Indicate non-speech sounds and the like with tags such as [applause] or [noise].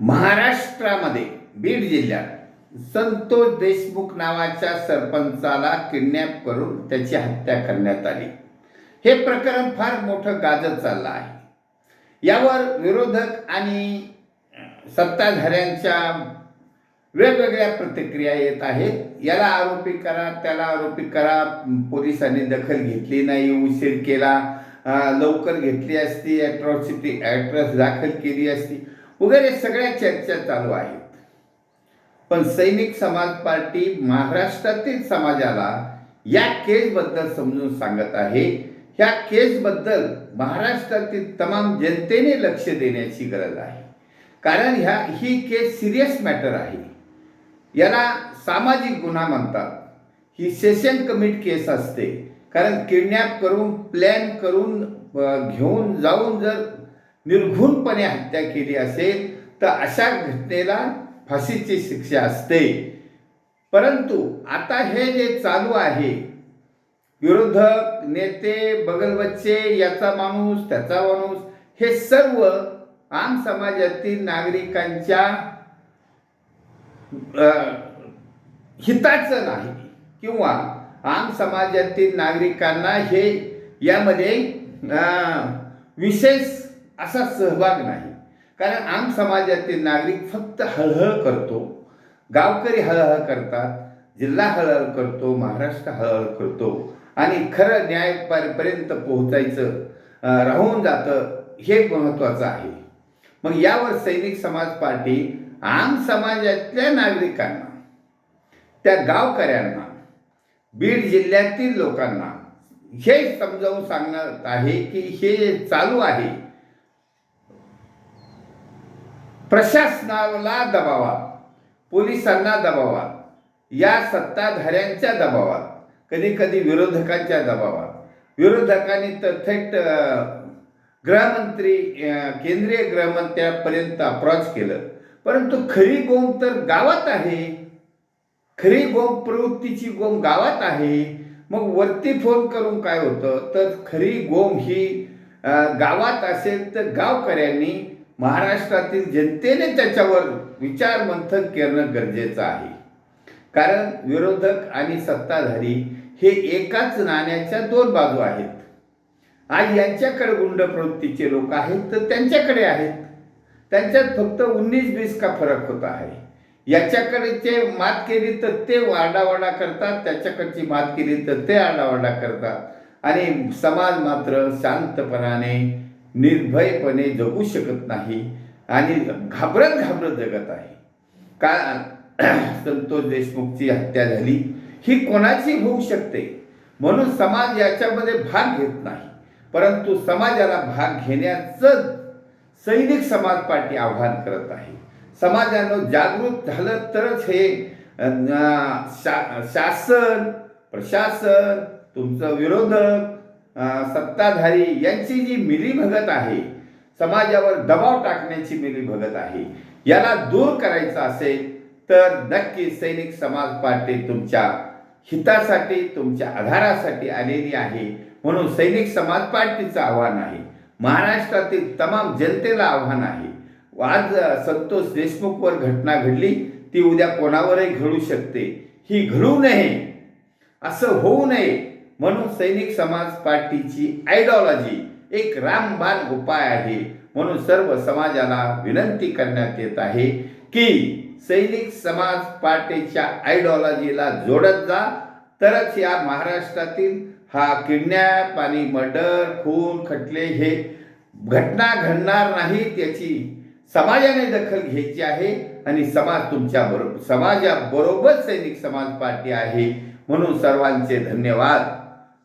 महाराष्ट्रामध्ये बीड जिल्ह्यात संतोष देशमुख नावाच्या सरपंचाला किडनॅप करून त्याची हत्या करण्यात आली. हे प्रकरण फार मोठं गाजत चाललं आहे. यावर विरोधक आणि सत्ताधाऱ्यांच्या वेगवेगळ्या प्रतिक्रिया येत आहेत. याला आरोपी करा त्याला आरोपी करा. पोलिसांनी दखल घेतली नाही उशीर केला. लवकर घेतली असती ॲट्रॉसिटी ॲट्रॉस दाखल केली असती. वगैरे सगळ्या चर्चा चालू आहेत. पण सैनिक समाज पार्टी महाराष्ट्रातील समाजाला या केसबद्दल समजून सांगत आहे. ह्या केसबद्दल महाराष्ट्रातील तमाम जनतेने लक्ष देण्याची गरज आहे. कारण ह्या ही केस सिरियस मॅटर आहे. याला सामाजिक गुन्हा म्हणतात. ही सेशन कमिट केस असते. कारण किडनॅप करून प्लॅन करून घेऊन जाऊन जर निर्घुणपणे हत्या केली असेल तर अशा घटनेला फाशीची शिक्षा असते. परंतु आता हे जे चालू आहे विरोधक नेते बगलबच्चे याचा माणूस त्याचा माणूस हे सर्व आम समाजातील नागरिकांच्या हिताचं नाही. किंवा आम समाजातील नागरिकांना हे यामध्ये विशेष असा सहभाग नाही. कारण आम समाजातील नागरिक फक्त हळहळ करतो. गावकरी हळहळ करतात जिल्हा हळहळ करतो महाराष्ट्र हळहळ करतो. आणि खरं न्याय पर्यंत पोहोचायचं राहून जातं हे महत्त्वाचं आहे. मग यावर सैनिक समाज पार्टी आम समाजातल्या नागरिकांना त्या गावकऱ्यांना बीड जिल्ह्यातील लोकांना हे समजावून सांगणार आहे की हे जे चालू आहे. प्रशासनाला दबावात पोलिसांना दबावात या सत्ताधाऱ्यांच्या दबावात कधी कधी विरोधकांच्या दबावात विरोधकांनी तर थेट गृहमंत्री केंद्रीय गृहमंत्र्यापर्यंत अप्रॉच केलं. परंतु खरी गोम तर गावात आहे. खरी गोम प्रवृत्तीची गोम गावात आहे. मग वरती फोन करून काय होतं? तर खरी गोम ही गावात असेल तर गावकऱ्यांनी महाराष्ट्रातील जनतेने त्याच्यावर विचार मंथन करणं गरजेचं आहे. कारण विरोधक आणि सत्ताधारी हे एकाच नाण्याच्या दोन बाजू आहेत. आज यांच्याकडे गुंड प्रवृत्तीचे लोक आहेत तर त्यांच्याकडे आहेत. त्यांच्यात फक्त उन्नीस बीस का फरक होत आहे? याच्याकडे ते मात केली तर ते आरडाओरडा करतात. त्याच्याकडची मात केली तर ते आडावाडा करतात. आणि समाज मात्र शांतपणाने निर्भयपणे जगू शकत नाही आणि घाबरत घाबरत जगत आहे. का [clears throat] संतोष देशमुखची हत्या झाली ही कोणाची होऊ शकते? म्हणून समाज याच्यामध्ये भाग घेत नाही. परंतु समाजाला भाग घेण्याचं सैनिक समाज पार्टी आव्हान करत आहे. समाजानं जागृत झालं तरच हे शा शासन प्रशासन तुमचं विरोधक सत्ताधारी यांची जी मिलीभगत आहे समाजावर दबाव टाकण्याची मिलीभगत आहे याला दूर करायचं असेल तर नक्की सैनिक समाज पार्टी तुमच्या हितासाठी तुमच्या आधारासाठी आलेली आहे. म्हणून सैनिक समाज पार्टीचं आव्हान आहे. महाराष्ट्रातील तमाम जनतेला आव्हान आहे. आज संतोष देशमुखवर घटना घडली ती उद्या कोणावरही घडू शकते. ही घडू नये. असं होऊ नये. म्हणून सैनिक समाज पार्टीची आयडिओलॉजी एक रामबाण उपाय आहे. म्हणून सर्व समाजाला विनंती करण्यात येत आहे की सैनिक समाज पार्टीच्या आयडिओलॉजीला जोडत जा. तरच या महाराष्ट्रातील हा किडनॅप आणि मर्डर खून खटले हे घटना घडणार नाही त्याची समाजाने दखल घ्यायची आहे आणि समाज तुमच्या बरोबर समाजाबरोबर सैनिक समाज पार्टी आहे. म्हणून सर्वांचे धन्यवाद.